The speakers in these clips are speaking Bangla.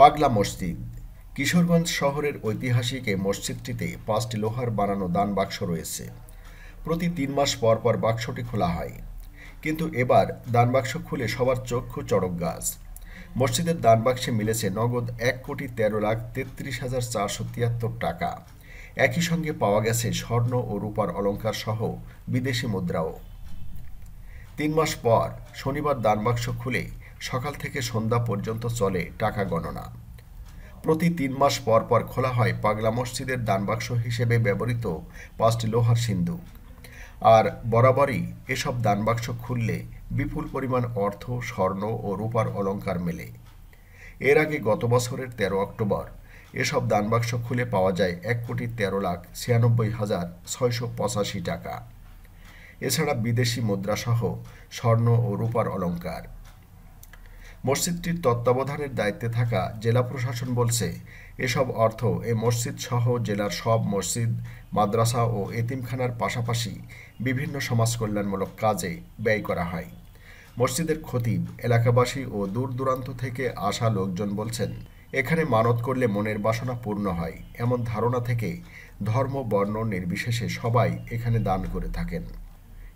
পাগলা মসজিদ। কিশোরগঞ্জ শহরের ঐতিহাসিক এই মসজিদটিতে পাঁচটি লোহার বানানো দান বাক্স রয়েছে। প্রতি তিন মাস পর পর বাক্সটি খোলা হয়। কিন্তু এবার দান বাক্স খুলে সবার চক্ষু চড়ক গাছ। মসজিদের দান বাক্সে মিলেছে নগদ এক কোটি তেরো লাখ তেত্রিশ হাজার চারশো তিয়াত্তর টাকা। একই সঙ্গে পাওয়া গেছে স্বর্ণ ও রূপার অলঙ্কার সহ বিদেশি মুদ্রাও। তিন মাস পর শনিবার দানবাক্স খুলে সকাল থেকে সন্ধ্যা পর্যন্ত চলে টাকা গণনা। প্রতি তিন মাস পর পর খোলা হয় পাগলা মসজিদের দানবাক্স হিসেবে ব্যবহৃত পাঁচটি লোহার সিন্ধুক আর বরাবরই এসব দানবাক্স খুললে বিপুল পরিমাণ অর্থ, স্বর্ণ ও রূপার অলঙ্কার মেলে। এর আগে গত বছরের তেরো অক্টোবর এসব দানবাক্স খুলে পাওয়া যায় এক কোটি তেরো লাখ ছিয়ানব্বই হাজার ছয়শো পঁচাশি টাকা। এছাড়া বিদেশি মুদ্রাসহ স্বর্ণ ও রূপার অলঙ্কার। মসজিদটির তত্ত্বাবধানের দায়িত্বে থাকা জেলা প্রশাসন বলছে, এসব অর্থ এ মসজিদ সহ জেলার সব মসজিদ, মাদ্রাসা ও এতিমখানার পাশাপাশি বিভিন্ন সমাজ কল্যাণমূলক কাজে ব্যয় করা হয়। মসজিদের খতিব এলাকাবাসী ও দূর দূরান্ত থেকে আসা লোকজন বলছেন, এখানে মানত করলে মনের বাসনা পূর্ণ হয়, এমন ধারণা থেকে ধর্ম, বর্ণ নির্বিশেষে সবাই এখানে দান করে থাকেন।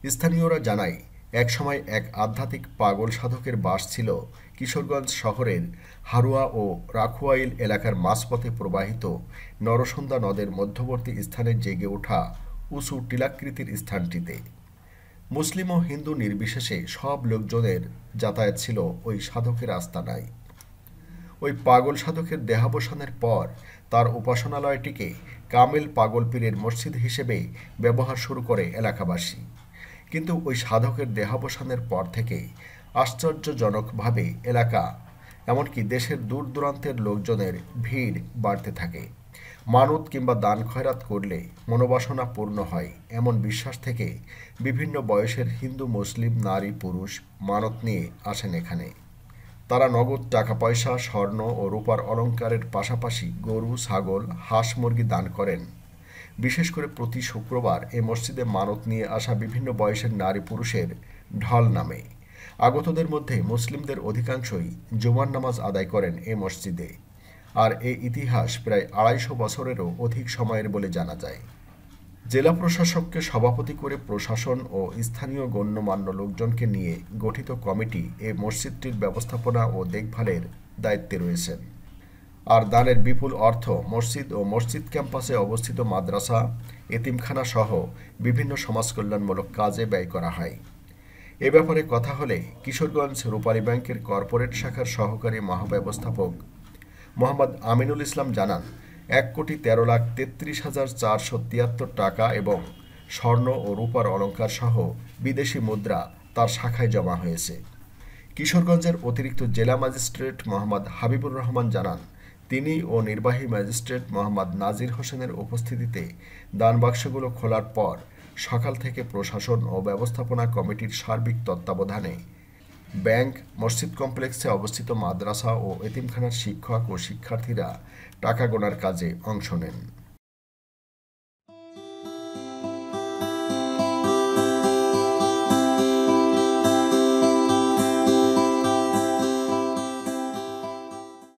স্থানীয়রা জানায় একসময় এক আধ্যাত্মিক পাগল সাধকের বাস ছিল কিশোরগঞ্জ শহরের হারুয়া ও রাখুয়াইল এলাকার মাঝপথে প্রবাহিত নরসন্দা নদের মধ্যবর্তী স্থানে জেগে ওঠা উঁচু টিলাকৃতির স্থানটিতে। মুসলিম ও হিন্দু নির্বিশেষে সব লোকজনের যাতায়াত ছিল ওই সাধকের আস্তানায়। ওই পাগল সাধকের দেহাবসানের পর তার উপাসনালয়টিকে কামেল পাগল পীরের মসজিদ হিসেবে ব্যবহার শুরু করে এলাকাবাসী। কিন্তু ওই সাধকের দেহাবসানের পর থেকে আশ্চর্যজনকভাবে এলাকা, এমনকি দেশের দূর দূরান্তের লোকজনের ভিড় বাড়তে থাকে। মানত কিংবা দান খয়রাত করলে মনোবাসনা পূর্ণ হয় এমন বিশ্বাস থেকে বিভিন্ন বয়সের হিন্দু, মুসলিম, নারী, পুরুষ মানত নিয়ে আসেন এখানে। তারা নগদ টাকা পয়সা স্বর্ণ ও রূপার অলঙ্কারের পাশাপাশি গরু, ছাগল, হাঁস মুরগি দান করেন। বিশেষ করে প্রতি শুক্রবার এ মসজিদে মানত নিয়ে আসা বিভিন্ন বয়সের নারী পুরুষের ঢল নামে। আগতদের মধ্যে মুসলিমদের অধিকাংশই জুমার নামাজ আদায় করেন এ মসজিদে। আর এই ইতিহাস প্রায় আড়াইশো বছরেরও অধিক সময়ের বলে জানা যায়। জেলা প্রশাসককে সভাপতি করে প্রশাসন ও স্থানীয় গণ্যমান্য লোকজনকে নিয়ে গঠিত কমিটি এ মসজিদটির ব্যবস্থাপনা ও দেখভালের দায়িত্বে রয়েছেন। আর দানের বিপুল অর্থ মসজিদ ও মসজিদ ক্যাম্পাসে অবস্থিত মাদ্রাসা, এতিমখানা সহ বিভিন্ন সমাজ কল্যাণমূলক কাজে ব্যয় করা হয়। এ ব্যাপারে কথা হলে কিশোরগঞ্জ রূপালী ব্যাংকের কর্পোরেট শাখার সহকারী মহাব্যবস্থাপক মোহাম্মদ আমিনুল ইসলাম জানান, এক কোটি তেরো লাখ তেত্রিশ হাজার চারশো তিয়াত্তর টাকা এবং স্বর্ণ ও রূপার অলঙ্কার সহ বিদেশি মুদ্রা তার শাখায় জমা হয়েছে। কিশোরগঞ্জের অতিরিক্ত জেলা ম্যাজিস্ট্রেট মোহাম্মদ হাবিবুর রহমান জানান তিনি ও নির্বাহী ম্যাজিস্ট্রেট মোহাম্মদ নাজির হোসেনের উপস্থিতিতে দান বাক্সগুলো খোলার পর সকাল থেকে প্রশাসন ও ব্যবস্থাপনা কমিটির সার্বিক তত্ত্বাবধানে ব্যাংক, মসজিদ কমপ্লেক্সে অবস্থিত মাদ্রাসা ও এতিমখানার শিক্ষক ও শিক্ষার্থীরা টাকা গোনার কাজে অংশ নেন।